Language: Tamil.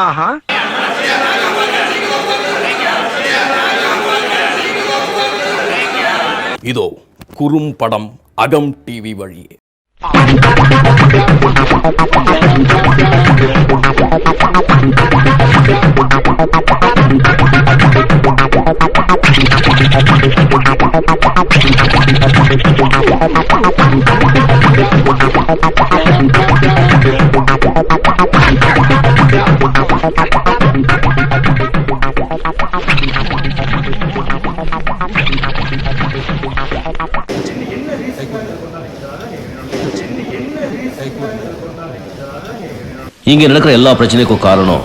ஆஹா. இதோ குறும்படம் அகம் டிவி வழியே. இங்க நடக்கிற எல்லா பிரச்சனைக்கும் காரணம்